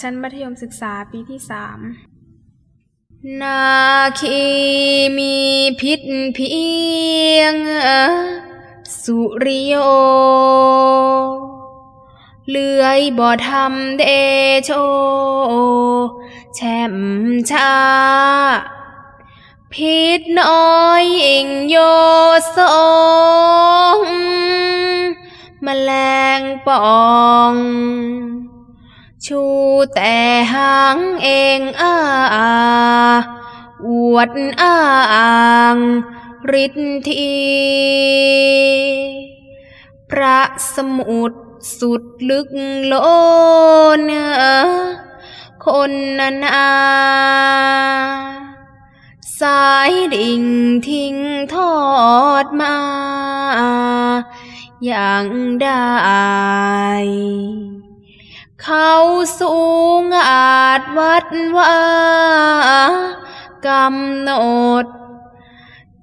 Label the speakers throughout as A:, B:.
A: ชั้นมัธยมศึกษาปีที่สาม
B: นาคีมีพิษเพียง สุริโย เลื่อยบ่ทำเดโช แช่มชา พิษน้อยอิงโยสงแมลงป่อง ชูแต่หางเองอ้าอวดอ้างฤทธีพระสมุทรสุดลึกโลนคนนานาสายดิ่งทิ้งทอดมา อย่างได้ เขาสูงอาจวัดว่ากำหนด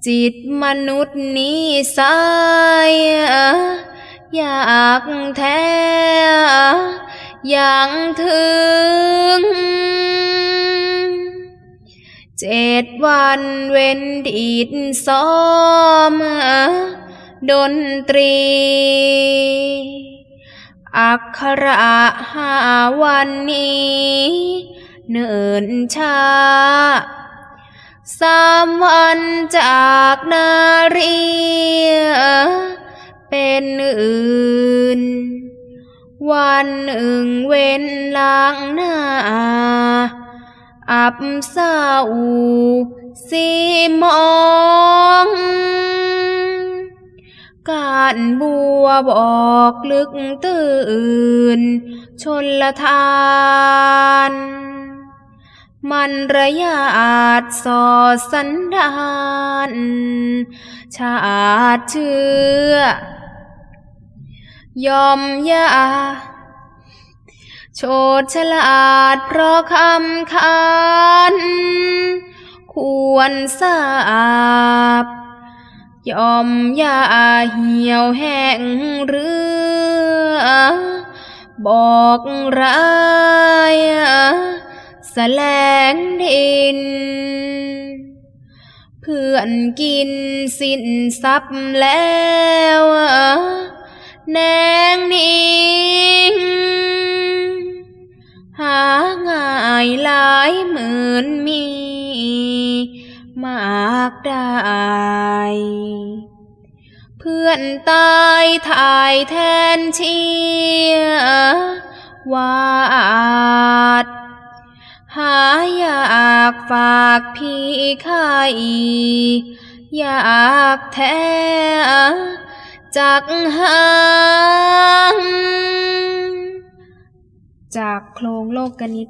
B: จิตมนุษย์นี้สายอยากแท้อย่างถึง เจ็ดวันเว้นดีดซ้อมดนตรี อักขระหาวันนี้ เนิ่นช้าสามวันจากนารีเป็นอื่น วันหนึ่งเว้นล้างหน้า อับเศร้าสีมอง การบัวบอกลึกตื่น ชนละทาน มันระยาดสอดสันดานชาติเชื่อยอมยาโชดฉลาดเพราะคำคานควรทราบ ยอมยาเหี่ยวแห้งเรือ บอกร้ายแสลงดิน เพื่อนกินสิ้นทรัพย์แล้ว แนงนิ่ง มากได้เพื่อนตายถ่ายแทนเชียวาดหาอยากฝากพี่ข้าอีอยากแท้จากหาง
A: จากโครงโลกนิต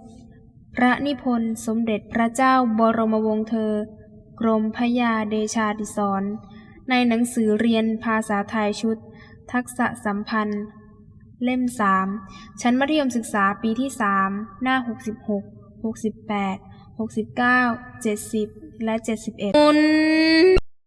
A: พระนิพนธ์สมเด็จพระเจ้าบรมวงศ์เธอ กรมพยาเดชาดิสอนในหนังสือเรียนภาษาไทยชุด ทักษะสัมพันธ์ เล่ม 3 ชั้นมัธยมศึกษาปีที่ 3 หน้า 66 68 69 70 และ 71